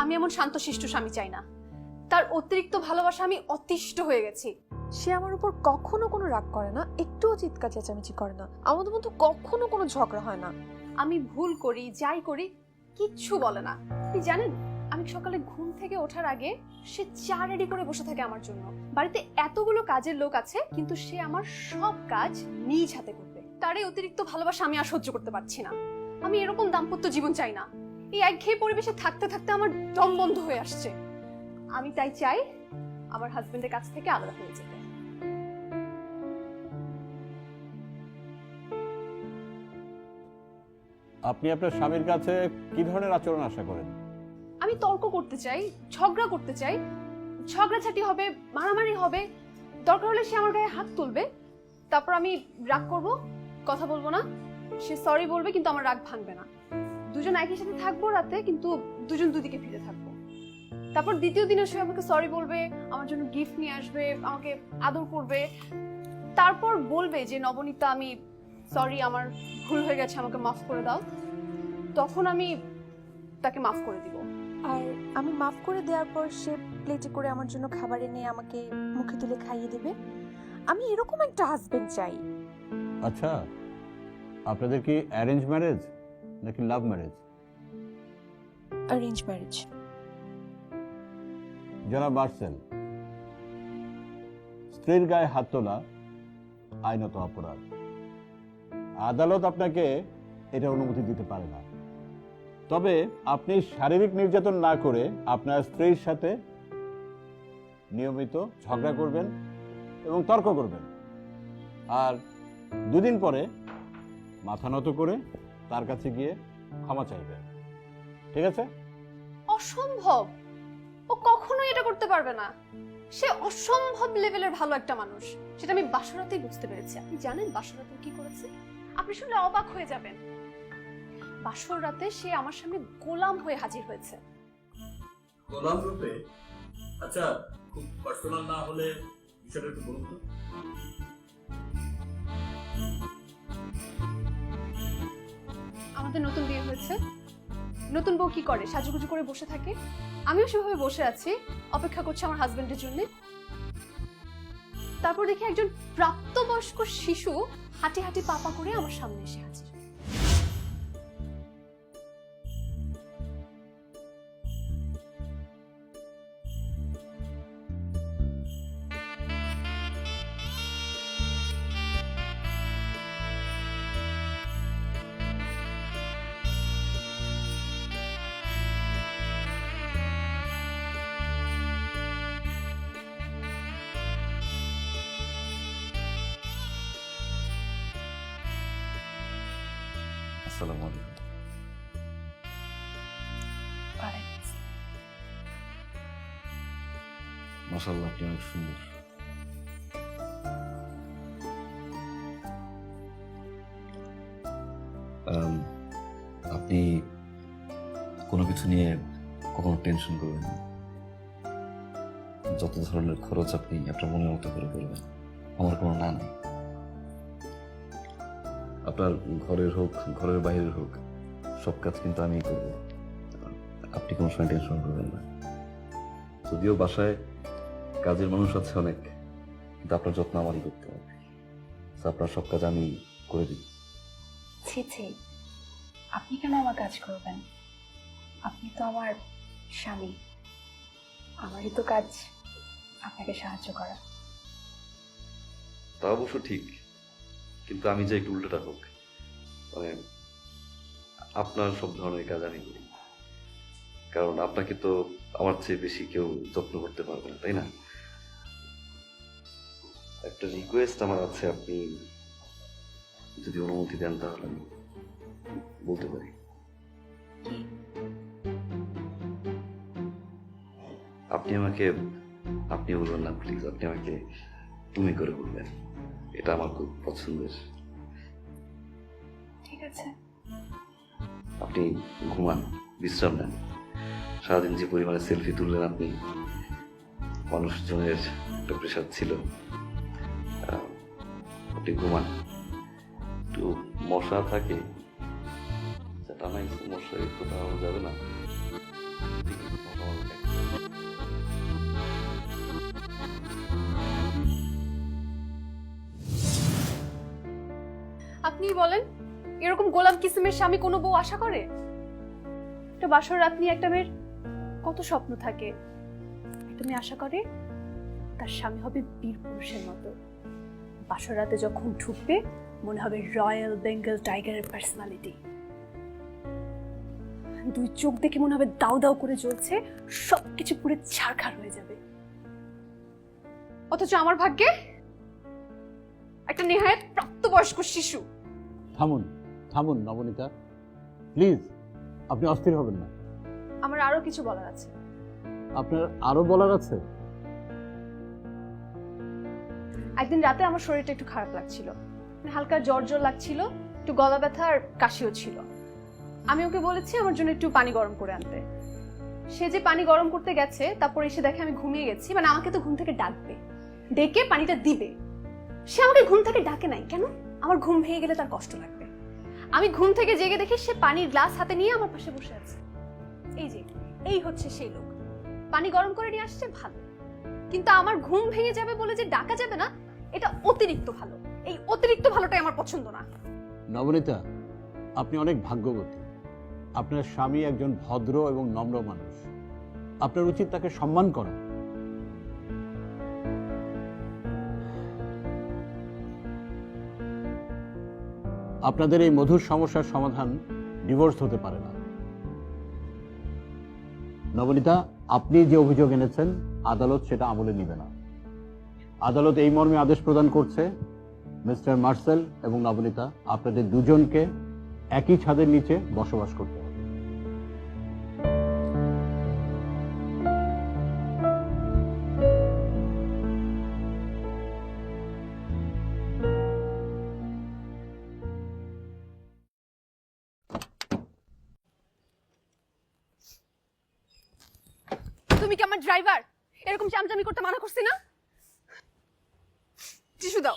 আমি এমন শান্তশিষ্ট স্বামী চাই না। তার অতিরিক্ত ভালোবাসা আমি অতিষ্ঠ হয়ে গেছি। সে আমার উপর কখনো কোনো রাগ করে না একটুও চিৎকার চেঁচামেচি করে না। আমাদের মধ্যে কখনো কোনো ঝগড়া হয় না। আমি ভুল করি যাই করি কিচ্ছু বলে না। আপনি জানেন আমি সকালে ঘুম থেকে ওঠার আগে সে চা রেডি করে বসে থাকে আমার জন্য। বাড়িতে এতগুলো কাজের লোক আছে কিন্তু সে আমার সব কাজ নিজ হাতে করবে। তার এই অতিরিক্ত ভালোবাসা আমি আর সহ্য করতে পারছি না। আমি এরকম দাম্পত্য জীবন চাই না। এই একঘেয়ে পরিবেশে থাকতে থাকতে আমার দম বন্ধ হয়ে আসছে। আমি তাই চাই আমার হাজবেন্ডের কাছ থেকে আলাদা হয়ে যেতে। আপনি আপনার স্বামীর কাছে কি ধরনের আচরণ আশা করেন? আমি তর্ক করতে চাই ঝগড়া করতে চাই। ঝগড়াঝাটি হবে মারামারি হবে। দরকার হলে সে আমার গায়ে হাত তুলবে। তারপর আমি রাগ করব কথা বলব না। সে সরি বলবে কিন্তু আমার রাগ ভাঙবে না। দুজন একই সাথে থাকব রাতে কিন্তু দুজন দুদিকে ফিরে থাকব। তারপর দ্বিতীয় দিনে সে আমাকে সরি বলবে আমার জন্য গিফট নিয়ে আসবে আমাকে আদর করবে। তারপর বলবে যে নবনীতা আমি সরি আমার ভুল হয়ে গেছে আমাকে মাফ করে দাও। তখন আমি তাকে মাফ করে দিব। আর আমি মাফ করে দেওয়ার পর সে প্লেটে করে আমার জন্য খাবার এনে আমাকে মুখে তুলে খাইয়ে দেবে। আমি এরকম একটা হাজবেন্ড চাই। আচ্ছা আপনাদের কি অ্যারেঞ্জ ম্যারেজ নাকি লাভ ম্যারেজ অ্যারেঞ্জ ম্যারেজ যারা বার্সেল স্ত্রীর গায়ে হাত তোলা আইনত অপরাধ। আদালত আপনাকে এটা অনুমতি দিতে পারে না। তবে আপনি শারীরিক নির্যাতন না করে আপনার স্ত্রীর সাথে নিয়মিত ঝগড়া করবেন এবং তর্ক করবেন। আর দুদিন পরে মাথা নত করে তার কাছে গিয়ে ক্ষমা চাইবেন ঠিক আছে? অসম্ভব! ও কখনোই এটা করতে পারবে না। সে অসম্ভব লেভেলের ভালো একটা মানুষ। সেটা আমি বাসরাতেই বুঝতে পেরেছি। আপনি জানেন বাসরাতে কি করেছে? আপনি শুনলে অবাক হয়ে যাবেন। বাসর রাতে সে আমার সামনে গোলাম হয়ে হাজির হয়েছে। গোলাম রূপে? আচ্ছা খুব পার্সোনাল না হলে বিষয়টা একটু বলুন আমাদের নতুন বিয়ে হয়েছে। নতুন বউ কি করে? সাজুগুজু করে বসে থাকে। আমিও সেভাবে বসে আছি। অপেক্ষা করছি আমার হাজবেন্ডের জন্য। তারপর দেখি একজন প্রাপ্তবয়স্ক শিশু হাঁটি হাঁটি পাপা করে আমার সামনে এসে হাজির। আসসালামু আলাইকুম। মাশাল্লাহ আপনি অনেক সুন্দর। আপনি কোনো কিছু নিয়ে কখনো টেনশন করবেন না। যত ধরনের খরচ আপনি আপনার মনের মতো করে করবেন আমার কোনো না নেই। আপনার ঘরের হোক ঘরের বাইরের হোক সব কাজ কিন্তু আমিই করব। আপনি কোনো সময় টেনশন করবেন না। যদিও বাসায় কাজের মানুষ আছে অনেক কিন্তু আপনার যত্ন আমারই করতে হবে। আপনার সব কাজ আমি করে দিই। ছি ছি আপনি কেন আমার কাজ করবেন? আপনি তো আমার স্বামী। আমারই তো কাজ আপনাকে সাহায্য করা। তা অবশ্য ঠিক। কিন্তু আমি যে একটু উল্টোটা হোক মানে আপনার সব ধরনের কাজ আমি করি। কারণ আপনাকে তো আমার চেয়ে বেশি কেউ যত্ন করতে পারবে না, তাই না? একটা রিকোয়েস্ট আমার আছে, আপনি যদি অনুমতি দেন তাহলে আমি বলতে পারি। আপনি আমাকে, আপনি বলবেন না প্লিজ আপনি আমাকে তুমি করে বলবেন। এটা আমার খুব পছন্দের। ঠিক আছে। আপনি ঘুমান বিশ্রাম নেন। সারাদিন যে পরিমাণে সেলফি তুললেন আপনি মানুষজনের একটা প্রেশার ছিল। আপনি ঘুমান। একটু মশা থাকে টানা মশা একটু যাবে না। আপনিই বলেন, এরকম গোলাম কিসিমের স্বামী কোনো বউ আশা করে? একটা বাসর রাত নিয়ে একটা মেয়ের কত স্বপ্ন থাকে। একটা মেয়ে আশা করে তার স্বামী হবে বীর পুরুষের মতো। বাসর রাতে যখন ঢুকবে, মনে হবে রয়্যাল বেঙ্গল টাইগারের পার্সোনালিটি। দুই চোখ দেখে মনে হবে দাউ দাউ করে জ্বলছে, সবকিছু পুরো ছারখার হয়ে যাবে। অথচ আমার ভাগ্যে একটা নেহায়ত প্রাপ্তবয়স্ক শিশু। থামুন থামুন নবনীতা। প্লিজ আপনি অস্থির হবেন না। আমার আরও কিছু বলার আছে। আপনার আরও বলার আছে? একদিন রাতে আমার শরীরটা একটু খারাপ লাগছিল। মানে হালকা জ্বর জ্বর লাগছিল একটু গলা ব্যথা আর কাশিও ছিল। আমি ওকে বলেছি আমার জন্য একটু পানি গরম করে আনতে। সে যে পানি গরম করতে গেছে তারপর এসে দেখে আমি ঘুমিয়ে গেছি। মানে আমাকে তো ঘুম থেকে ডাকবে। ডেকে পানিটা দিবে। সে আমাকে ঘুম থেকে ডাকে নাই। কেন? আমার ঘুম ভেঙে গেলে তার কষ্ট লাগবে। আমি ঘুম থেকে জেগে দেখি সে পানির গ্লাস হাতে নিয়ে আমার পাশে বসে আছে। এই যে, এই হচ্ছে সেই লোক। পানি গরম করে নিয়ে আসছে, ভালো। কিন্তু আমার ঘুম ভেঙে যাবে বলে যে ডাকা যাবে না, এটা অতিরিক্ত ভালো। এই অতিরিক্ত ভালোটাই আমার পছন্দ না। নবনীতা, আপনি অনেক ভাগ্যবতী। আপনার স্বামী একজন ভদ্র এবং নম্র মানুষ। আপনার উচিত তাকে সম্মান করা। আপনাদের এই মধুর সমস্যার সমাধান ডিভোর্স হতে পারে না। নবনীতা, আপনি যে অভিযোগ এনেছেন, আদালত সেটা আমলে নিবে না। আদালত এই মর্মে আদেশ প্রদান করছে মিস্টার মার্সেল এবং নবনীতা, আপনাদের দুজনকে একই ছাদের নিচে বসবাস করতে। তুমি কি আমার ড্রাইভার এরকম চামচামি করতে মানা করছি না? টিস্যু দাও।